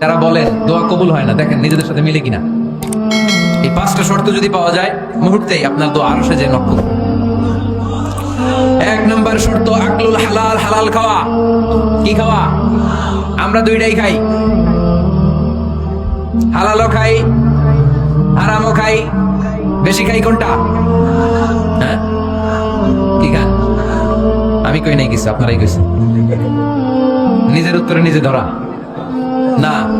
যারা বলেন দোয়া কবুল হয় না, দেখেন, নিজেদের সাথে মিলে কিনা। এই পাঁচটা শর্ত যদি পাওয়া যায়, মুহূর্তেই আপনার দোয়া আরও সেজে নক্ষ এক নম্বর শর্ত, আকলুল হালাল হালাল খাওয়া। কি খাওয়া? আমরা দুইটাই খাই। হালালও খাই, হারামও খাই। বেশি খাই কোনটা? হ্যাঁ? কি খান? আমি কই নাই কিছু, আপনারাই কইছেন। নিজের উত্তরে নিজে ধরা। না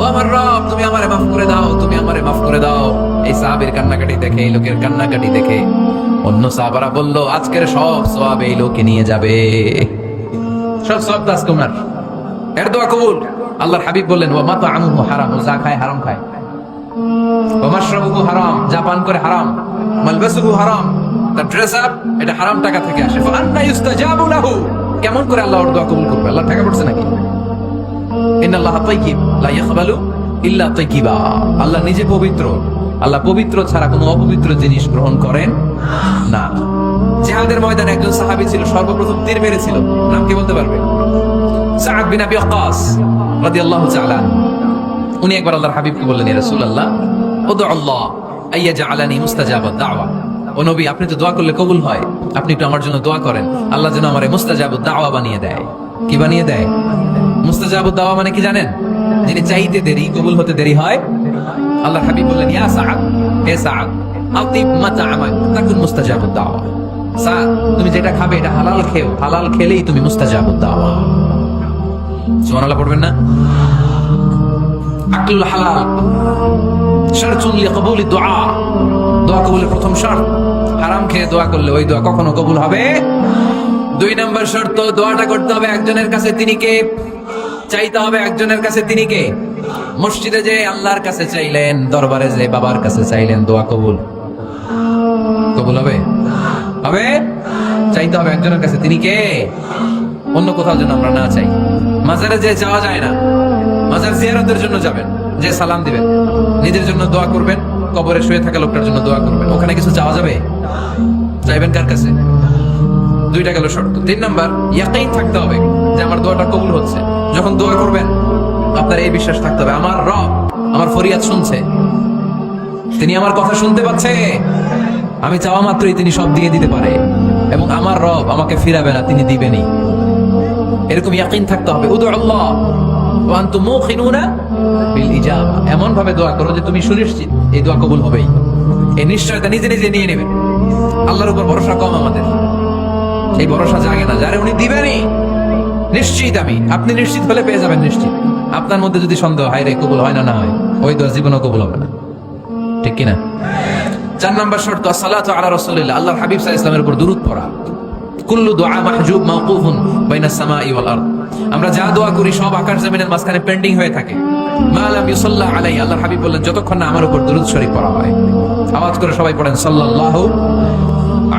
ও আমার রব, তুমি আমারে মাফ করে দাও, তুমি আমারে মাফ করে দাও। এই সাহাবের কান্নাকাটি দেখে, এই লোকের কান্নাকাটি দেখে। অন্য সাহাবারা বলল, আজকের সব সওয়াব এই লোকে নিয়ে যাবে। সব সব দাস কুমার এর দোয়া কবুল। আল্লাহর হাবিব বললেন ও মাতা আমু হারাম যা খায় হারাম খায়। ও মাশরাবুহু হারাম, যা পান করে হারাম। মালবাসুহু হারাম। ড্রেস আপ এটা হারাম টাকা থেকে আসে। ইউস্তাজাবু লাহু। কেমন করে আল্লাহ ওর দোয়া কবুল করবে? আল্লাহ টাকা পড়ছে নাকি? ইন্নাল্লাহ তাইয়িব আল্লাহ নিজে পবিত্র। আল্লাহ পবিত্র ছাড়া কোনো অপবিত্র জিনিস গ্রহণ করেন না। জিহাদের ময়দানে একজন সাহাবী ছিল, সর্বপ্রথম তীর মেরেছিল। নাম কি বলতে পারবে? উনি একবার আল্লাহর হাবিবকে বললেন আল্লাহ আইয়া আপনি তো দোয়া করলে কবুল হয়। আপনি একটু আমার জন্য দোয়া করেন। আল্লাহ যেন আমারে মুস্তাজাবুদ বানিয়ে দেয়। কি বানিয়ে দেয়? মুস্তাজাবুদ দাওয়া মানে কি জানেন? যিনি চাইতে দেরি, কবুল হতে দেরি হয়। আল্লাহর হাবিব বললেন, ইয়া সাআদ, হে সাআদ আতিব মাতাআমাক তাকুন মুস্তাজাবুদ দাওয়া। সাআদ, তুমি যেটা খাবে এটা হালাল খেও, হালাল খেলেই তুমি মুস্তাজাবুদ দাওয়া। সুবহানাল্লাহ পড়বেন না? আকলুল হালাল, শারতুন লিকবুলি দুআ দোয়া কবুলের প্রথম শর্ত, হারাম খেয়ে দোয়া করলে ওই দোয়া কখনো কবুল হবে। দুই নম্বর শর্ত, দোয়াটা করতে হবে একজনের কাছে, তিনি কে? চাইতে হবে একজনের কাছে তিনি কে? মসজিদে যে আল্লাহর কাছে চাইলেন, দরবারে যে বাবার কাছে চাইলেন, দোয়া কবুল। কবুল হবে? হবে? চাইতে হবে একজনের কাছে তিনি কে? অন্য কোথাও যেন আমরা না চাই। মাজারে যে যাওয়া যায় না, মাজার জিয়ারতের জন্য যাবেন, যে সালাম দিবেন, নিজের জন্য দোয়া করবেন, কবরে শুয়ে থাকা লোকটার জন্য দোয়া করবেন। ওখানে কিছু চাওয়া যাবে? চাইবেন কার কাছে? দুইটা গেল শর্ত। তিন নাম্বার ইয়াকাইন থাকতে হবে যে আমার দোয়াটা কবুল হচ্ছে। যখন দোয়া করবেন, আপনার এই বিশ্বাস থাকতে হবে। আমার রব আমার ফরিয়াদ শুনছে। তিনি আমার কথা শুনতে পাচ্ছে। আমি চাওয়া মাত্রই তিনি সব দিয়ে দিতে পারে। এবং আমার রব আমাকে ফিরাবে না, তিনি দিবেনই। এরকম ইয়াকিন থাকতে হবে। উদু আল্লাহ। ওয়া আনতুম মুখিনুনা বিল ইজাবা। এমন ভাবে দোয়া করো যে তুমি সুনিশ্চিত এই দোয়া কবুল হবেই। এই নিশ্চয়তা নিজে নিজে নিয়ে নেবেন। আল্লাহর উপর ভরসা কম আমাদের। এই ভরসা জাগে না। যারে উনি দিবেনই নিশ্চিত আমি। আপনি নিশ্চিত হলে পেয়ে যাবেন নিশ্চিত। আপনার মধ্যে যদি সন্দেহ, হয় রে, কবুল হয় না না হয়, ওই দোয়া জীবনও কবুল হবে না। ঠিক কিনা? চার নম্বর শর্ত সালাতু আলা রাসূলিল্লাহ। আল্লাহর হাবিব সাল্লাল্লাহু আলাইহি উপর দরুদ পড়া। কুল্লু দোয়া মাহজুব মাওকুফুন বাইনা সামাই ওয়াল আরদ। আমরা যা দোয়া করি সব আকাশ জমিনের মাঝখানে পেন্ডিং হয়ে থাকে। মা লাম ইউসাল্লা আলাই আল্লাহর হাবিব বললেন, যতক্ষণ না আমার উপর দরুদ শরীফ পড়া হয়। আওয়াজ করে সবাই পড়েন, সাল্লাল্লাহু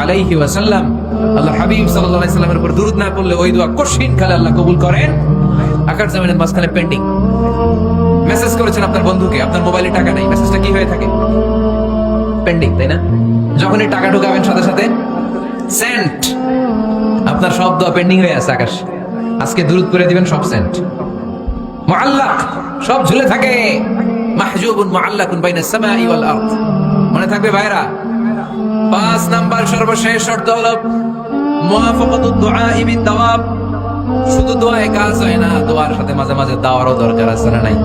আলাইহি ওয়াসাল্লাম। আল্লাহর হাবিব আলাইহি উপর দরুদ না পড়লে ওই দোয়া কঠিন কালে আল্লাহ কবুল করেন। আকাশ জমিনের মাঝখানে পেন্ডিং মেসেজ করেছেন আপনার বন্ধুকে, আপনার মোবাইলে টাকা নেই। মেসেজটা কি হয়ে থাকে? পেন্ডিং তাই না? যখনই টাকা ঢুকাবেন সাথে সাথে সেন্ট আপনার সব দোয়া পেন্ডিং হয়ে আছে আকাশ। আজকে দূরত করে দিবেন সব সেন্ট মুআল্লাক, সব ঝুলে থাকে। মাহজুবুন মুআল্লাকুন বাইনা সামাই মনে থাকবে ভাইরা পাঁচ নাম্বার সর্বশেষ শর্ত হলো শুধু দোয়ায় কাজ হয় না, দোয়ার সাথে মাঝে মাঝে দাওয়ারও দরকার আছে না নাই?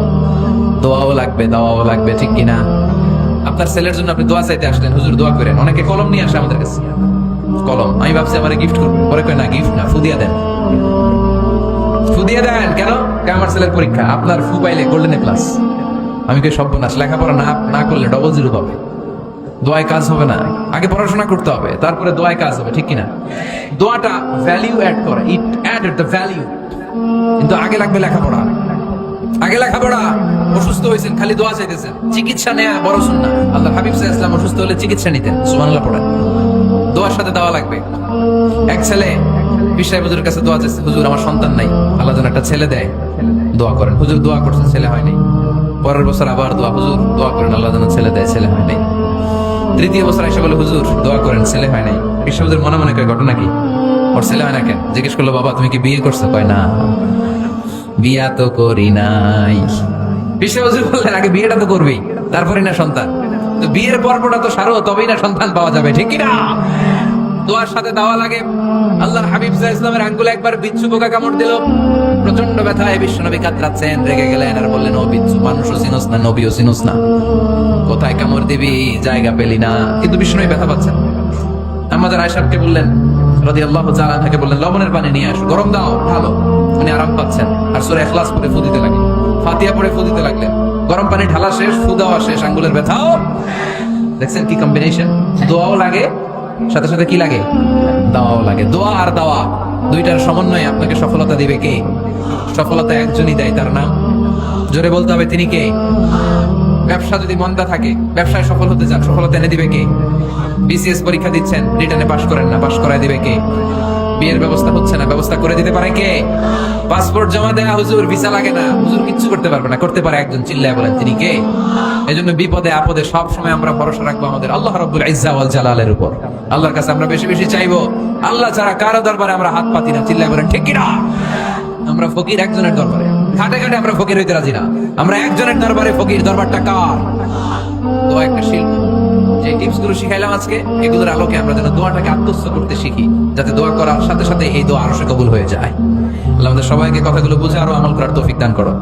দোয়াও লাগবে, দাওয়াও লাগবে, ঠিক কিনা? আপনার ছেলের জন্য আপনি দোয়া চাইতে আসলেন, হুজুর দোয়া করেন। অনেকে কলম নিয়ে আসে আমাদের কাছে। কলম, আমি ভাবছি আমার গিফট করব পরে কয়, না গিফট না, ফুদিয়া দেন। ফুদিয়া দেন, কেন? আমার ছেলের পরীক্ষা। আপনার ফু পাইলে গোল্ডেন প্লাস আমি কে সর্বনাশ লেখাপড়া না না করলে ডবল জিরো পাবে। দোয়ায় কাজ হবে না। আগে পড়াশোনা করতে হবে, তারপরে দোয়ায় কাজ হবে, ঠিক কিনা? দোয়াটা ভ্যালিউ অ্যাড করে ইট অ্যাড দ্য ভ্যালিউ কিন্তু আগে লাগবে লেখাপড়া। আগে লেখাপড়া, অসুস্থ হয়েছেন, খালি দোয়া চাইতেছেন। চিকিৎসা নেয়া বড় শুননা আল্লাহ হাবিব সাহা ইসলাম অসুস্থ হলে চিকিৎসা নিতেন, সুবহানাল্লাহ পড়েন। দোয়ার সাথে দেওয়া লাগবে। এক ছেলে বিশাই হুজুরের কাছে দোয়া চাইছে, হুজুর, আমার সন্তান নাই। আল্লাহ যেন একটা ছেলে দেয়, দোয়া করেন। হুজুর, দোয়া করছেন, ছেলে হয় নাই। পরের বছর আবার দোয়া, হুজুর, দোয়া করেন। আল্লাহ যেন ছেলে দেয়, ছেলে হয় নাই। তৃতীয় বছর এসে বলে, হুজুর, দোয়া করেন, ছেলে হয় নাই। বিশাই মনে মনে করে ঘটনা কি? ওর ছেলে হয় না কেন? জিজ্ঞেস করল, বাবা, তুমি কি বিয়ে করছ? কয়, না। বিয়া তো করি নাই। বিশাই হুজুর বললেন, আগে বিয়েটা তো করবি তারপরে না সন্তান। তো বিয়ের পর্বটা তো সারো, তবেই না সন্তান পাওয়া যাবে, ঠিক কি না? দোয়ার সাথে দেওয়া লাগে। আল্লাহর হাবিব ইসলামের আঙ্গুলে একবার বিচ্ছু পোকা কামড় দিল। প্রচণ্ড ব্যথায় বিশ্বনবী কাতরাচ্ছেন, রেগে গেলেন আর বললেন, ও বিচ্ছু, মানুষও চিনোস না, নবীও চিনোস না। কোথায় কামড় দিবি? জায়গা পেলি না। কিন্তু বিষ্ণু ব্যথা পাচ্ছেন আমাদের আয়সারকে বললেন আল্লাহ বললেন, লবণের পানি নিয়ে আসো, গরম দাও ভালো উনি আরাম পাচ্ছেন আর সুরে এখলাস করে ফু দিতে লাগলেন। ফাতিয়া পরে ফু দিতে লাগলেন। গরম পানি ঢালা শেষ, ফু শেষ, আঙ্গুলের ব্যথাও। দেখছেন কি কম্বিনেশন দোয়াও লাগে সাথে সাথে কি লাগে? দাওয়াও লাগে। দোয়া আর দাওয়া, দুইটার সমন্বয়ে আপনাকে সফলতা দিবে কে? সফলতা একজনই দেয়, তার নাম? জোরে বলতে হবে, তিনি কে? ব্যবসা যদি মন্দা থাকে, ব্যবসায় সফল হতে চান, সফলতা এনে দিবে কে? বিসিএস পরীক্ষা দিচ্ছেন, রিটার্নে পাশ করেন না, পাশ করায় দিবে কে? বিয়ের ব্যবস্থা হচ্ছে না। ব্যবস্থা করে দিতে পারে কে? পাসপোর্ট জমা দেয়া, হুজুর, ভিসা লাগে না। হুজুর কিচ্ছু করতে পারবে না। করতে পারে একজন, চিল্লায় বলেন তিনি কে? বিপদে, আপদে সব সময় আমরা ভরসা রাখব আমাদের আল্লাহ জালালের উপর। আল্লাহর কাছে আমরা বেশি বেশি চাইব। আল্লাহ ছাড়া কারও দরবারে আমরা হাত পাতি না। চিল্লায় বলেন, ঠিক কিনা? আমরা ফকির একজনের দরবারে। ঘাটে আমরা ফকির হইতে রাজি না। আমরা একজনের দরবারে ফকির। দরবারটা কার? দোয়া একটা শিল্প। যে টিপসগুলো শিখাইলাম আজকে, এগুলোর আলোকে আমরা যেন দোয়াটাকে আত্মস্থ করতে শিখি, যাতে দোয়া করার সাথে সাথে এই দোয়া আরও কবুল হয়ে যায়। আল্লাহ আমাদের সবাইকে কথাগুলো বুঝে আরও আমল করার তৌফিক দান করো।